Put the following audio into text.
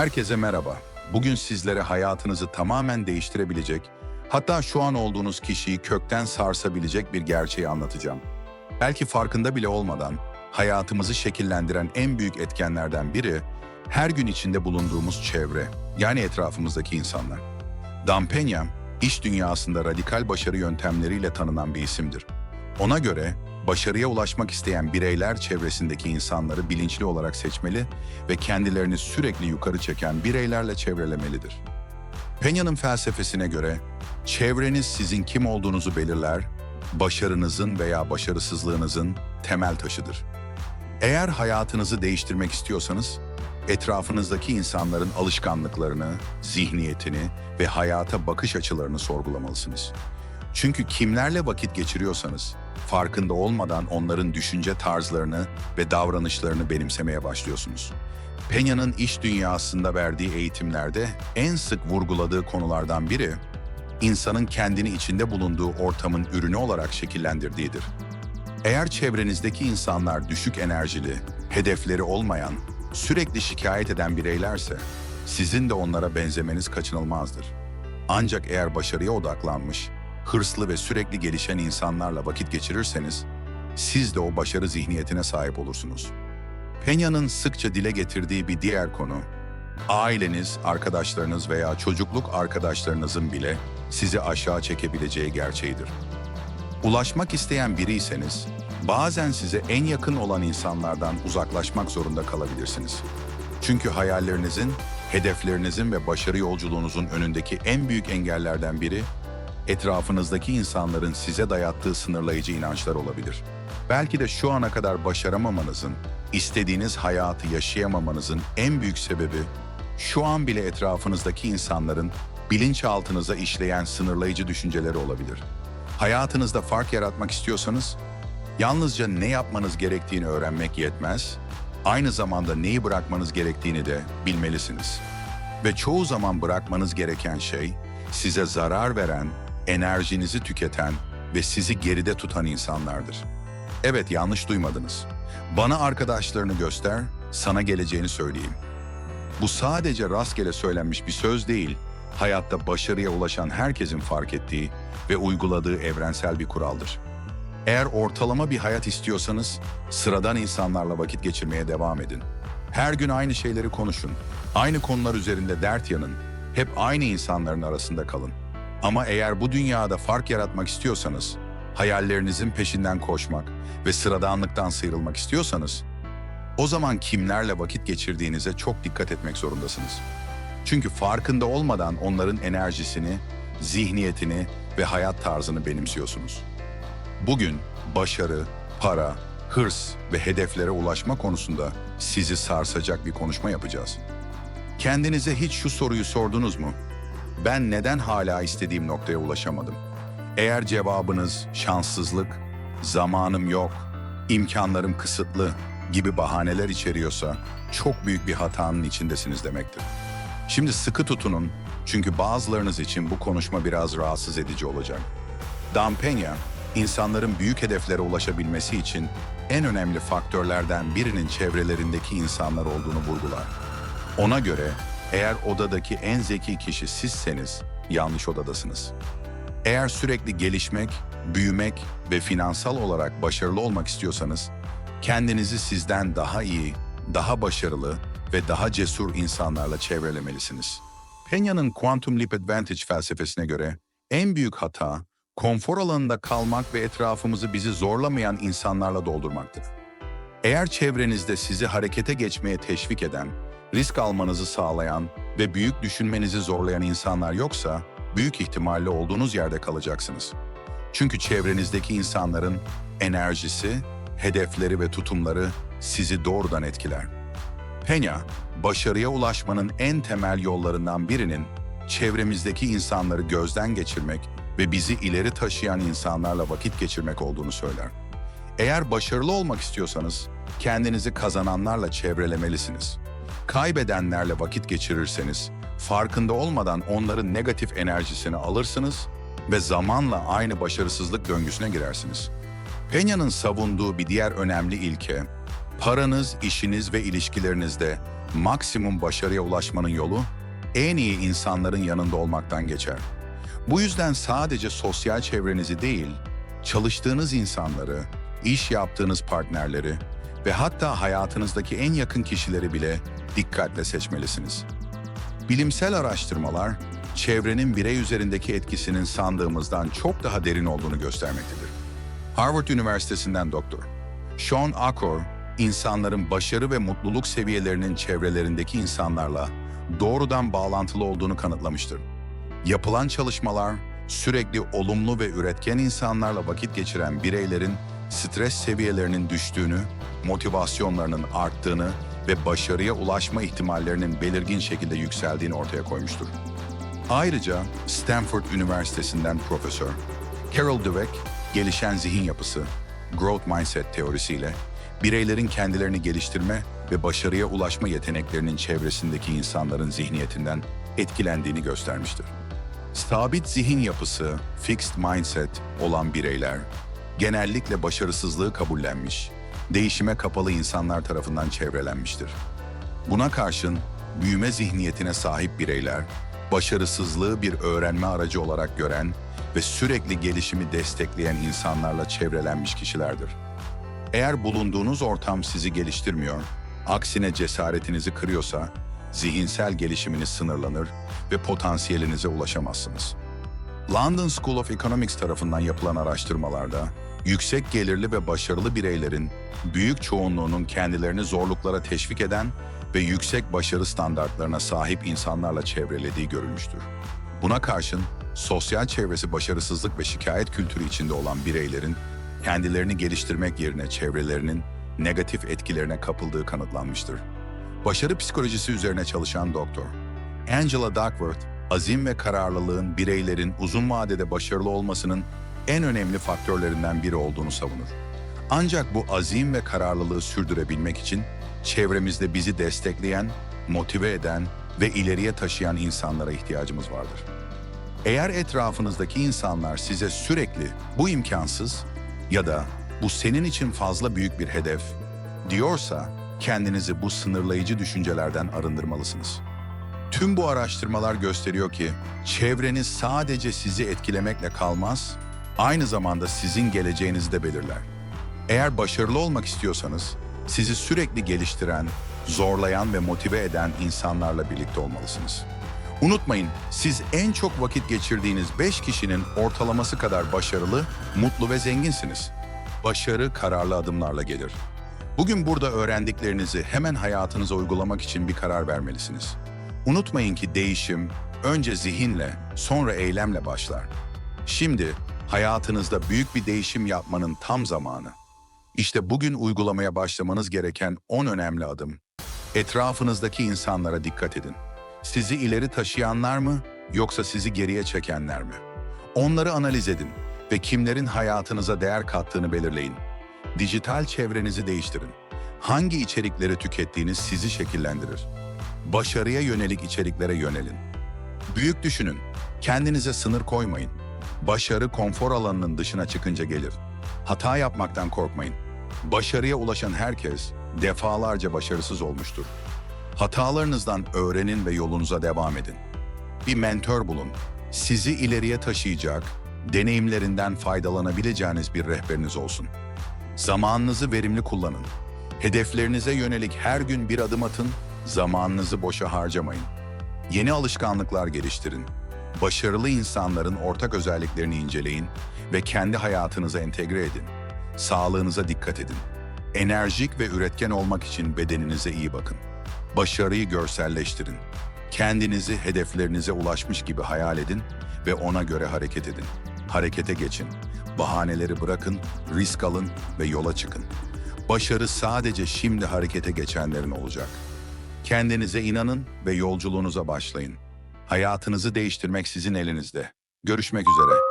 Herkese merhaba. Bugün sizlere hayatınızı tamamen değiştirebilecek, hatta şu an olduğunuz kişiyi kökten sarsabilecek bir gerçeği anlatacağım. Belki farkında bile olmadan hayatımızı şekillendiren en büyük etkenlerden biri her gün içinde bulunduğumuz çevre, yani etrafımızdaki insanlar. Dan Peña, iş dünyasında radikal başarı yöntemleriyle tanınan bir isimdir. Ona göre başarıya ulaşmak isteyen bireyler çevresindeki insanları bilinçli olarak seçmeli ve kendilerini sürekli yukarı çeken bireylerle çevrelemelidir. Peña'nın felsefesine göre çevreniz sizin kim olduğunuzu belirler, başarınızın veya başarısızlığınızın temel taşıdır. Eğer hayatınızı değiştirmek istiyorsanız, etrafınızdaki insanların alışkanlıklarını, zihniyetini ve hayata bakış açılarını sorgulamalısınız. Çünkü kimlerle vakit geçiriyorsanız, farkında olmadan onların düşünce tarzlarını ve davranışlarını benimsemeye başlıyorsunuz. Peña'nın iş dünyasında verdiği eğitimlerde en sık vurguladığı konulardan biri, insanın kendini içinde bulunduğu ortamın ürünü olarak şekillendirdiğidir. Eğer çevrenizdeki insanlar düşük enerjili, hedefleri olmayan, sürekli şikayet eden bireylerse, sizin de onlara benzemeniz kaçınılmazdır. Ancak eğer başarıya odaklanmış, hırslı ve sürekli gelişen insanlarla vakit geçirirseniz, siz de o başarı zihniyetine sahip olursunuz. Peña'nın sıkça dile getirdiği bir diğer konu, aileniz, arkadaşlarınız veya çocukluk arkadaşlarınızın bile sizi aşağı çekebileceği gerçeğidir. Ulaşmak isteyen biriyseniz, bazen size en yakın olan insanlardan uzaklaşmak zorunda kalabilirsiniz. Çünkü hayallerinizin, hedeflerinizin ve başarı yolculuğunuzun önündeki en büyük engellerden biri, etrafınızdaki insanların size dayattığı sınırlayıcı inançlar olabilir. Belki de şu ana kadar başaramamanızın, istediğiniz hayatı yaşayamamanızın en büyük sebebi, şu an bile etrafınızdaki insanların bilinçaltınıza işleyen sınırlayıcı düşünceleri olabilir. Hayatınızda fark yaratmak istiyorsanız, yalnızca ne yapmanız gerektiğini öğrenmek yetmez, aynı zamanda neyi bırakmanız gerektiğini de bilmelisiniz. Ve çoğu zaman bırakmanız gereken şey, size zarar veren, enerjinizi tüketen ve sizi geride tutan insanlardır. Evet yanlış duymadınız. Bana arkadaşlarını göster, sana geleceğini söyleyeyim. Bu sadece rastgele söylenmiş bir söz değil, hayatta başarıya ulaşan herkesin fark ettiği ve uyguladığı evrensel bir kuraldır. Eğer ortalama bir hayat istiyorsanız, sıradan insanlarla vakit geçirmeye devam edin. Her gün aynı şeyleri konuşun, aynı konular üzerinde dert yanın, hep aynı insanların arasında kalın. Ama eğer bu dünyada fark yaratmak istiyorsanız, hayallerinizin peşinden koşmak ve sıradanlıktan sıyrılmak istiyorsanız, o zaman kimlerle vakit geçirdiğinize çok dikkat etmek zorundasınız. Çünkü farkında olmadan onların enerjisini, zihniyetini ve hayat tarzını benimsiyorsunuz. Bugün başarı, para, hırs ve hedeflere ulaşma konusunda sizi sarsacak bir konuşma yapacağız. Kendinize hiç şu soruyu sordunuz mu? Ben neden hala istediğim noktaya ulaşamadım? Eğer cevabınız şanssızlık, zamanım yok, imkanlarım kısıtlı gibi bahaneler içeriyorsa çok büyük bir hatanın içindesiniz demektir. Şimdi sıkı tutunun çünkü bazılarınız için bu konuşma biraz rahatsız edici olacak. Dan Peña, insanların büyük hedeflere ulaşabilmesi için en önemli faktörlerden birinin çevrelerindeki insanlar olduğunu vurgular. Ona göre eğer odadaki en zeki kişi sizseniz yanlış odadasınız. Eğer sürekli gelişmek, büyümek ve finansal olarak başarılı olmak istiyorsanız kendinizi sizden daha iyi, daha başarılı ve daha cesur insanlarla çevrelemelisiniz. Peña'nın Quantum Leap Advantage felsefesine göre en büyük hata konfor alanında kalmak ve etrafımızı bizi zorlamayan insanlarla doldurmaktır. Eğer çevrenizde sizi harekete geçmeye teşvik eden, risk almanızı sağlayan ve büyük düşünmenizi zorlayan insanlar yoksa, büyük ihtimalle olduğunuz yerde kalacaksınız. Çünkü çevrenizdeki insanların enerjisi, hedefleri ve tutumları sizi doğrudan etkiler. Peña, başarıya ulaşmanın en temel yollarından birinin çevremizdeki insanları gözden geçirmek ve bizi ileri taşıyan insanlarla vakit geçirmek olduğunu söyler. Eğer başarılı olmak istiyorsanız kendinizi kazananlarla çevrelemelisiniz. Kaybedenlerle vakit geçirirseniz farkında olmadan onların negatif enerjisini alırsınız ve zamanla aynı başarısızlık döngüsüne girersiniz. Peña'nın savunduğu bir diğer önemli ilke, paranız, işiniz ve ilişkilerinizde maksimum başarıya ulaşmanın yolu en iyi insanların yanında olmaktan geçer. Bu yüzden sadece sosyal çevrenizi değil, çalıştığınız insanları, iş yaptığınız partnerleri ve hatta hayatınızdaki en yakın kişileri bile dikkatle seçmelisiniz. Bilimsel araştırmalar, çevrenin birey üzerindeki etkisinin sandığımızdan çok daha derin olduğunu göstermektedir. Harvard Üniversitesi'nden doktor Sean Akor, insanların başarı ve mutluluk seviyelerinin çevrelerindeki insanlarla doğrudan bağlantılı olduğunu kanıtlamıştır. Yapılan çalışmalar, sürekli olumlu ve üretken insanlarla vakit geçiren bireylerin stres seviyelerinin düştüğünü, motivasyonlarının arttığını ve başarıya ulaşma ihtimallerinin belirgin şekilde yükseldiğini ortaya koymuştur. Ayrıca Stanford Üniversitesi'nden Profesör Carol Dweck, gelişen zihin yapısı, growth mindset teorisiyle bireylerin kendilerini geliştirme ve başarıya ulaşma yeteneklerinin çevresindeki insanların zihniyetinden etkilendiğini göstermiştir. Sabit zihin yapısı, fixed mindset olan bireyler genellikle başarısızlığı kabullenmiş, değişime kapalı insanlar tarafından çevrelenmiştir. Buna karşın büyüme zihniyetine sahip bireyler, başarısızlığı bir öğrenme aracı olarak gören ve sürekli gelişimi destekleyen insanlarla çevrelenmiş kişilerdir. Eğer bulunduğunuz ortam sizi geliştirmiyor, aksine cesaretinizi kırıyorsa, zihinsel gelişiminiz sınırlanır ve potansiyelinize ulaşamazsınız. London School of Economics tarafından yapılan araştırmalarda, yüksek gelirli ve başarılı bireylerin büyük çoğunluğunun kendilerini zorluklara teşvik eden ve yüksek başarı standartlarına sahip insanlarla çevrelediği görülmüştür. Buna karşın sosyal çevresi başarısızlık ve şikayet kültürü içinde olan bireylerin kendilerini geliştirmek yerine çevrelerinin negatif etkilerine kapıldığı kanıtlanmıştır. Başarı psikolojisi üzerine çalışan doktor Angela Duckworth, azim ve kararlılığın bireylerin uzun vadede başarılı olmasının en önemli faktörlerinden biri olduğunu savunur. Ancak bu azim ve kararlılığı sürdürebilmek için çevremizde bizi destekleyen, motive eden ve ileriye taşıyan insanlara ihtiyacımız vardır. Eğer etrafınızdaki insanlar size sürekli bu imkansız ya da bu senin için fazla büyük bir hedef diyorsa kendinizi bu sınırlayıcı düşüncelerden arındırmalısınız. Tüm bu araştırmalar gösteriyor ki çevreniz sadece sizi etkilemekle kalmaz, aynı zamanda sizin geleceğinizi de belirler. Eğer başarılı olmak istiyorsanız sizi sürekli geliştiren, zorlayan ve motive eden insanlarla birlikte olmalısınız. Unutmayın, siz en çok vakit geçirdiğiniz 5 kişinin ortalaması kadar başarılı, mutlu ve zenginsiniz. Başarı kararlı adımlarla gelir. Bugün burada öğrendiklerinizi hemen hayatınıza uygulamak için bir karar vermelisiniz. Unutmayın ki değişim önce zihinle, sonra eylemle başlar. Şimdi hayatınızda büyük bir değişim yapmanın tam zamanı. İşte bugün uygulamaya başlamanız gereken 10 önemli adım. Etrafınızdaki insanlara dikkat edin. Sizi ileri taşıyanlar mı yoksa sizi geriye çekenler mi? Onları analiz edin ve kimlerin hayatınıza değer kattığını belirleyin. Dijital çevrenizi değiştirin. Hangi içerikleri tükettiğiniz sizi şekillendirir. Başarıya yönelik içeriklere yönelin. Büyük düşünün. Kendinize sınır koymayın. Başarı konfor alanının dışına çıkınca gelir. Hata yapmaktan korkmayın. Başarıya ulaşan herkes defalarca başarısız olmuştur. Hatalarınızdan öğrenin ve yolunuza devam edin. Bir mentor bulun. Sizi ileriye taşıyacak, deneyimlerinden faydalanabileceğiniz bir rehberiniz olsun. Zamanınızı verimli kullanın. Hedeflerinize yönelik her gün bir adım atın, zamanınızı boşa harcamayın. Yeni alışkanlıklar geliştirin. Başarılı insanların ortak özelliklerini inceleyin ve kendi hayatınıza entegre edin. Sağlığınıza dikkat edin. Enerjik ve üretken olmak için bedeninize iyi bakın. Başarıyı görselleştirin. Kendinizi hedeflerinize ulaşmış gibi hayal edin ve ona göre hareket edin. Harekete geçin. Bahaneleri bırakın, risk alın ve yola çıkın. Başarı sadece şimdi harekete geçenlerin olacak. Kendinize inanın ve yolculuğunuza başlayın. Hayatınızı değiştirmek sizin elinizde. Görüşmek üzere.